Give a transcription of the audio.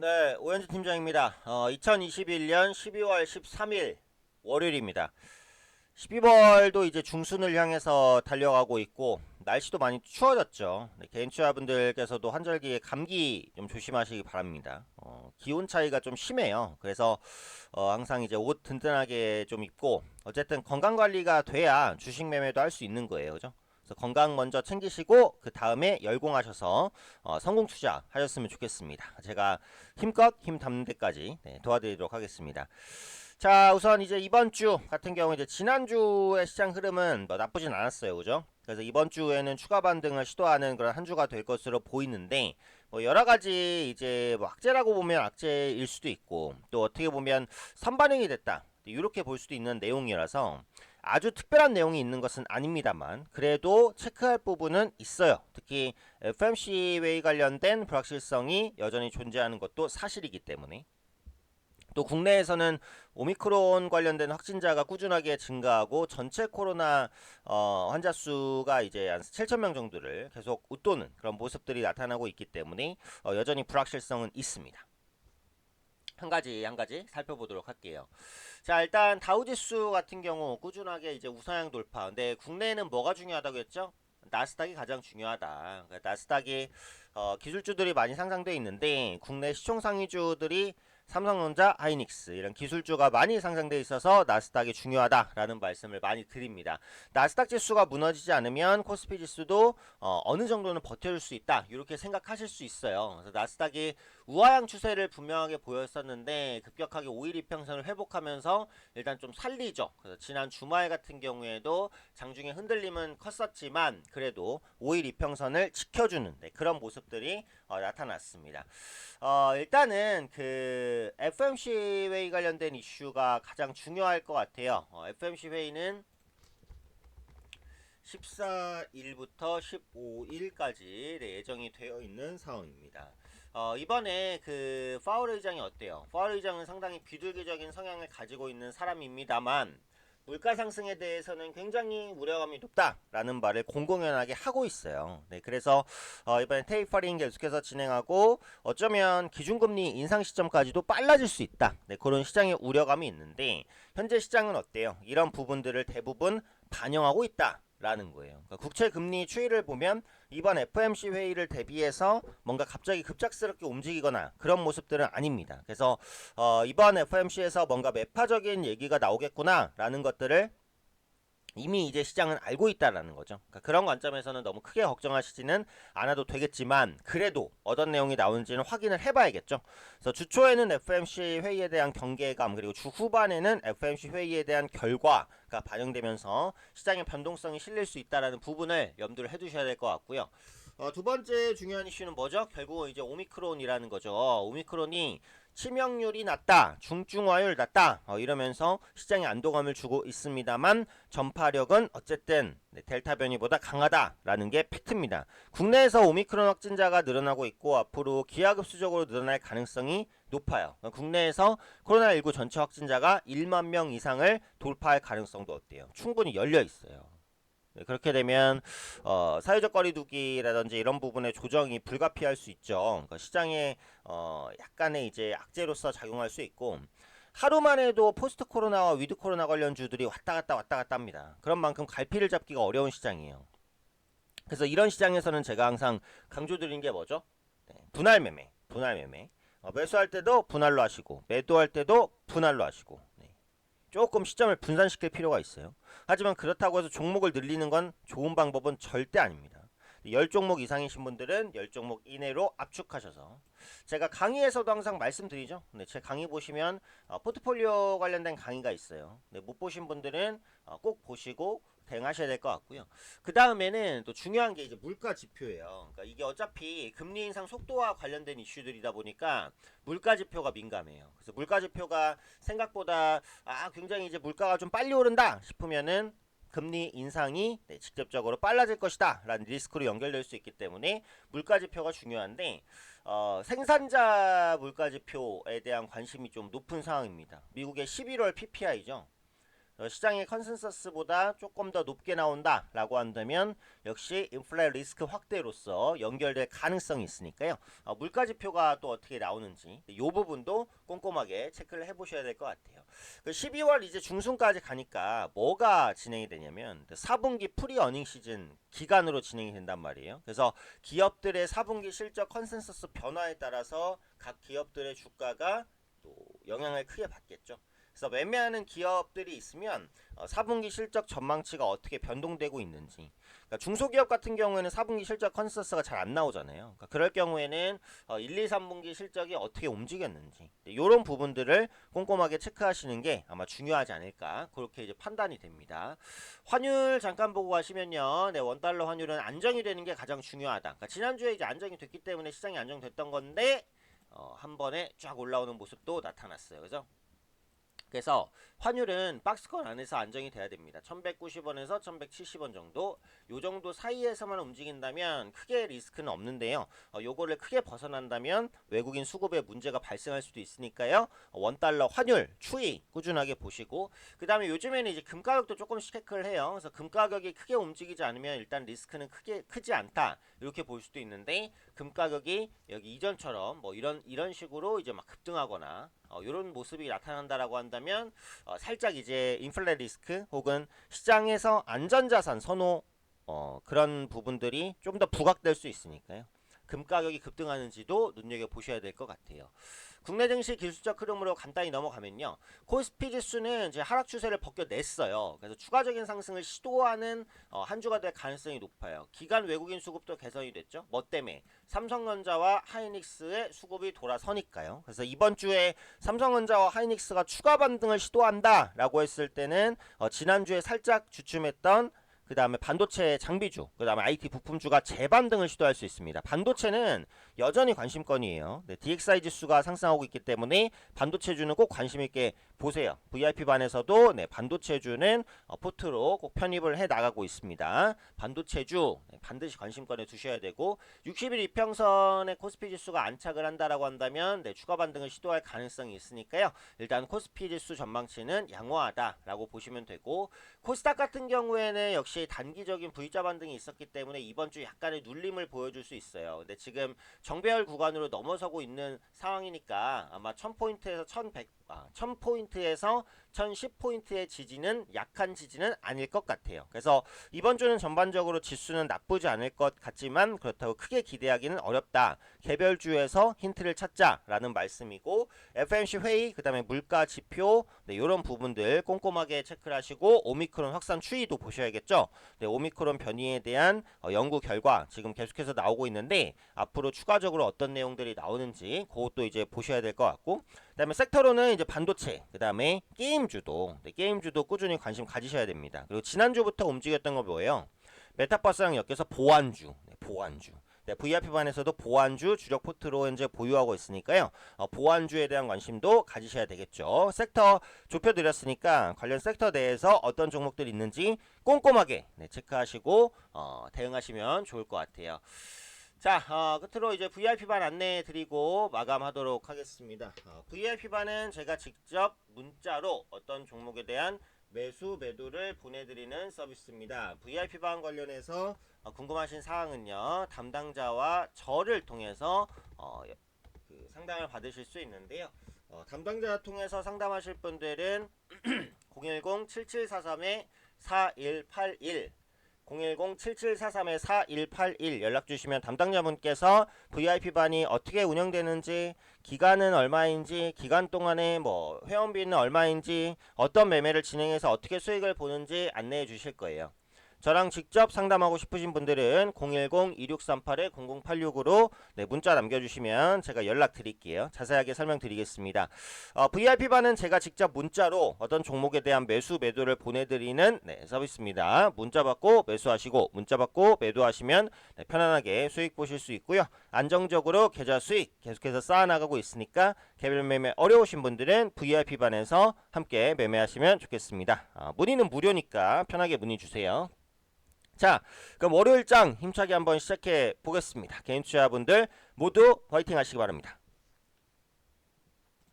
네, 오현주 팀장입니다. 어, 2021년 12월 13일 월요일입니다. 12월도 이제 중순을 향해서 달려가고 있고 날씨도 많이 추워졌죠. 네, 개인 투자분들께서도 환절기에 감기 좀 조심하시기 바랍니다. 어, 기온 차이가 좀 심해요. 그래서 어, 항상 이제 옷 든든하게 좀 입고 어쨌든 건강 관리가 돼야 주식 매매도 할 수 있는 거예요. 그죠? 건강 먼저 챙기시고 그 다음에 열공하셔서 어, 성공 투자 하셨으면 좋겠습니다. 제가 힘껏 힘 담는 데까지 네, 도와드리도록 하겠습니다. 자, 우선 이제 이번 주 같은 경우 이제 지난주의 시장 흐름은 뭐 나쁘진 않았어요. 그죠? 그래서 이번 주에는 추가 반등을 시도하는 그런 한 주가 될 것으로 보이는데 뭐 여러 가지 이제 뭐 악재라고 보면 악재일 수도 있고 또 어떻게 보면 선반영이 됐다. 이렇게 볼 수도 있는 내용이라서 아주 특별한 내용이 있는 것은 아닙니다만 그래도 체크할 부분은 있어요. 특히 FMC 웨이 관련된 불확실성이 여전히 존재하는 것도 사실이기 때문에 또 국내에서는 오미크론 관련된 확진자가 꾸준하게 증가하고 전체 코로나 어, 환자 수가 이제 한 7천 명 정도를 계속 웃도는 그런 모습들이 나타나고 있기 때문에 어, 여전히 불확실성은 있습니다. 한 가지 한 가지 살펴보도록 할게요. 자 일단 다우지수 같은 경우 꾸준하게 이제 우상향 돌파. 근데 국내에는 뭐가 중요하다고 했죠? 나스닥이 가장 중요하다. 그러니까 나스닥이 어, 기술주들이 많이 상장돼 있는데 국내 시총 상위주들이 삼성전자, 하이닉스 이런 기술주가 많이 상장돼 있어서 나스닥이 중요하다라는 말씀을 많이 드립니다. 나스닥 지수가 무너지지 않으면 코스피 지수도 어, 어느 정도는 버텨줄 수 있다 이렇게 생각하실 수 있어요. 그래서 나스닥이 우하향 추세를 분명하게 보였었는데 급격하게 5일 이평선을 회복하면서 일단 좀 살리죠. 그래서 지난 주말 같은 경우에도 장중에 흔들림은 컸었지만 그래도 5일 이평선을 지켜주는 네, 그런 모습들이 어, 나타났습니다. 어, 일단은 그 FMC 회의 관련된 이슈가 가장 중요할 것 같아요. 어, FMC 회의는 14일부터 15일까지 네, 예정이 되어 있는 상황입니다. 어, 이번에 그 파월 의장이 어때요? 파월 의장은 상당히 비둘기적인 성향을 가지고 있는 사람입니다만 물가 상승에 대해서는 굉장히 우려감이 높다라는 말을 공공연하게 하고 있어요. 네, 그래서 어, 이번에 테이퍼링 계속해서 진행하고 어쩌면 기준금리 인상 시점까지도 빨라질 수 있다. 네, 그런 시장의 우려감이 있는데 현재 시장은 어때요? 이런 부분들을 대부분 반영하고 있다. 라는 거예요. 그러니까 국채 금리 추이를 보면 이번 FMC 회의를 대비해서 뭔가 갑자기 급작스럽게 움직이거나 그런 모습들은 아닙니다. 그래서 어, 이번 FMC에서 뭔가 매파적인 얘기가 나오겠구나라는 것들을 이미 이제 시장은 알고 있다라는 거죠. 그러니까 그런 관점에서는 너무 크게 걱정하시지는 않아도 되겠지만 그래도 어떤 내용이 나오는지는 확인을 해봐야겠죠. 그래서 주초에는 FMC 회의에 대한 경계감 그리고 주 후반에는 FMC 회의에 대한 결과가 반영되면서 시장의 변동성이 실릴 수 있다라는 부분을 염두를 해두셔야 될 것 같고요. 어, 두 번째 중요한 이슈는 뭐죠? 결국은 이제 오미크론이라는 거죠. 오미크론이 치명률이 낮다, 중증화율 낮다, 어, 이러면서 시장에 안도감을 주고 있습니다만 전파력은 어쨌든 네, 델타 변이보다 강하다라는 게 팩트입니다. 국내에서 오미크론 확진자가 늘어나고 있고 앞으로 기하급수적으로 늘어날 가능성이 높아요. 그러니까 국내에서 코로나19 전체 확진자가 1만 명 이상을 돌파할 가능성도 어때요? 충분히 열려 있어요. 네, 그렇게 되면 어, 사회적 거리두기라든지 이런 부분의 조정이 불가피할 수 있죠. 그러니까 시장에 어, 약간의 이제 악재로서 작용할 수 있고 하루만 해도 포스트 코로나와 위드 코로나 관련 주들이 왔다 갔다 왔다 갔다 합니다. 그런 만큼 갈피를 잡기가 어려운 시장이에요. 그래서 이런 시장에서는 제가 항상 강조드린 게 뭐죠? 네, 분할 매매, 분할 매매. 어, 매수할 때도 분할로 하시고 매도할 때도 분할로 하시고 네. 조금 시점을 분산시킬 필요가 있어요. 하지만 그렇다고 해서 종목을 늘리는 건 좋은 방법은 절대 아닙니다. 10종목 이상이신 분들은 10종목 이내로 압축하셔서 제가 강의에서도 항상 말씀드리죠. 네, 제 강의 보시면 어, 포트폴리오 관련된 강의가 있어요. 네, 못 보신 분들은 어, 꼭 보시고 대응하셔야 될 것 같고요. 그 다음에는 또 중요한 게 이제 물가 지표예요. 그러니까 이게 어차피 금리 인상 속도와 관련된 이슈들이다 보니까 물가 지표가 민감해요. 그래서 물가 지표가 생각보다 아 굉장히 이제 물가가 좀 빨리 오른다 싶으면은 금리 인상이 네, 직접적으로 빨라질 것이다 라는 리스크로 연결될 수 있기 때문에 물가지표가 중요한데 어, 생산자 물가지표에 대한 관심이 좀 높은 상황입니다. 미국의 11월 PPI죠. 어, 시장의 컨센서스보다 조금 더 높게 나온다라고 한다면 역시 인플레 리스크 확대로서 연결될 가능성이 있으니까요. 어, 물가 지표가 또 어떻게 나오는지 이 부분도 꼼꼼하게 체크를 해보셔야 될 것 같아요. 그 12월 이제 중순까지 가니까 뭐가 진행이 되냐면 4분기 프리 어닝 시즌 기간으로 진행이 된단 말이에요. 그래서 기업들의 4분기 실적 컨센서스 변화에 따라서 각 기업들의 주가가 또 영향을 크게 받겠죠. 그래서 매매하는 기업들이 있으면 어, 4분기 실적 전망치가 어떻게 변동되고 있는지 그러니까 중소기업 같은 경우에는 4분기 실적 컨센서스가 잘 안 나오잖아요. 그러니까 그럴 경우에는 어, 1, 2, 3분기 실적이 어떻게 움직였는지 이런 부분들을 꼼꼼하게 체크하시는 게 아마 중요하지 않을까 그렇게 이제 판단이 됩니다. 환율 잠깐 보고 가시면요. 네, 원 달러 환율은 안정이 되는 게 가장 중요하다. 그러니까 지난주에 이제 안정이 됐기 때문에 시장이 안정됐던 건데 어, 한 번에 쫙 올라오는 모습도 나타났어요. 그죠? 그래서 환율은 박스권 안에서 안정이 돼야 됩니다. 1190원에서 1170원 정도 요 정도 사이에서만 움직인다면 크게 리스크는 없는데요. 어, 요거를 크게 벗어난다면 외국인 수급에 문제가 발생할 수도 있으니까요. 어, 원달러 환율 추이 꾸준하게 보시고 그 다음에 요즘에는 이제 금 가격도 조금씩 체크를 해요. 그래서 금 가격이 크게 움직이지 않으면 일단 리스크는 크게 크지 않다 이렇게 볼 수도 있는데 금 가격이 여기 이전처럼 뭐 이런 이런 식으로 이제 막 급등하거나 어, 이런 모습이 나타난다라고 한다면 어, 살짝 이제 인플레 리스크 혹은 시장에서 안전자산 선호 어, 그런 부분들이 좀 더 부각될 수 있으니까요. 금 가격이 급등하는지도 눈여겨 보셔야 될 것 같아요. 국내 증시 기술적 흐름으로 간단히 넘어가면요. 코스피 지수는 이제 하락 추세를 벗겨냈어요. 그래서 추가적인 상승을 시도하는 어, 한 주가 될 가능성이 높아요. 기간 외국인 수급도 개선이 됐죠. 뭐 때문에? 삼성전자와 하이닉스의 수급이 돌아서니까요. 그래서 이번 주에 삼성전자와 하이닉스가 추가 반등을 시도한다라고 했을 때는 어, 지난주에 살짝 주춤했던 그 다음에 반도체 장비주, 그 다음에 IT 부품주가 재반 등을 시도할 수 있습니다. 반도체는 여전히 관심권이에요. 네, DXI 지수가 상승하고 있기 때문에 반도체주는 꼭 관심 있게 보세요. VIP 반에서도 네, 반도체주는 어, 포트로 꼭 편입을 해 나가고 있습니다. 반도체주 네, 반드시 관심권에 두셔야 되고 60일 이평선의 코스피 지수가 안착을 한다라고 한다면 네, 추가 반등을 시도할 가능성이 있으니까요. 일단 코스피 지수 전망치는 양호하다라고 보시면 되고 코스닥 같은 경우에는 역시 단기적인 V자 반등이 있었기 때문에 이번 주 약간의 눌림을 보여줄 수 있어요. 근데 지금 정배열 구간으로 넘어서고 있는 상황이니까 아마 1000포인트에서 1100 아, 1000포인트에서 1010포인트의 지지는 약한 지지는 아닐 것 같아요. 그래서 이번 주는 전반적으로 지수는 나쁘지 않을 것 같지만 그렇다고 크게 기대하기는 어렵다. 개별 주에서 힌트를 찾자라는 말씀이고 FMC 회의 그다음에 물가 지표 네, 이런 부분들 꼼꼼하게 체크를 하시고 오미크론 확산 추이도 보셔야겠죠. 네, 오미크론 변이에 대한 어, 연구 결과 지금 계속해서 나오고 있는데 앞으로 추가적으로 어떤 내용들이 나오는지 그것도 이제 보셔야 될 것 같고 그다음에 섹터로는 이제 반도체 그다음에 게임 주도 네, 게임주도 꾸준히 관심 가지셔야 됩니다. 그리고 지난주부터 움직였던 거 뭐예요? 메타버스랑 엮여서 보안주 네, 보안주 네, VIP 반에서도 보안주 주력 포트로 현재 보유하고 있으니까요. 어, 보안주에 대한 관심도 가지셔야 되겠죠. 섹터 좁혀드렸으니까 관련 섹터 내에서 어떤 종목들이 있는지 꼼꼼하게 네, 체크하시고 어, 대응하시면 좋을 것 같아요. 자, 어, 끝으로 이제 VIP 반 안내해 드리고 마감하도록 하겠습니다. 어, VIP 반은 제가 직접 문자로 어떤 종목에 대한 매수 매도를 보내드리는 서비스입니다. VIP 반 관련해서 어, 궁금하신 사항은요 담당자와 저를 통해서 어, 그 상담을 받으실 수 있는데요. 어, 담당자 통해서 상담하실 분들은 010-7743-4181 010-7743-4181 연락 주시면 담당자분께서 VIP 반이 어떻게 운영되는지 기간은 얼마인지 기간 동안에 뭐 회원비는 얼마인지 어떤 매매를 진행해서 어떻게 수익을 보는지 안내해 주실 거예요. 저랑 직접 상담하고 싶으신 분들은 010-2638-0086으로 네, 문자 남겨주시면 제가 연락 드릴게요. 자세하게 설명드리겠습니다. 어, VIP반은 제가 직접 문자로 어떤 종목에 대한 매수 매도를 보내드리는 네, 서비스입니다. 문자 받고 매수하시고 문자 받고 매도하시면 네, 편안하게 수익 보실 수 있고요. 안정적으로 계좌 수익 계속해서 쌓아나가고 있으니까 개별 매매 어려우신 분들은 VIP반에서 함께 매매하시면 좋겠습니다. 아, 문의는 무료니까 편하게 문의 주세요. 자, 그럼 월요일장 힘차게 한번 시작해 보겠습니다. 개인 투자분들 모두 화이팅 하시기 바랍니다.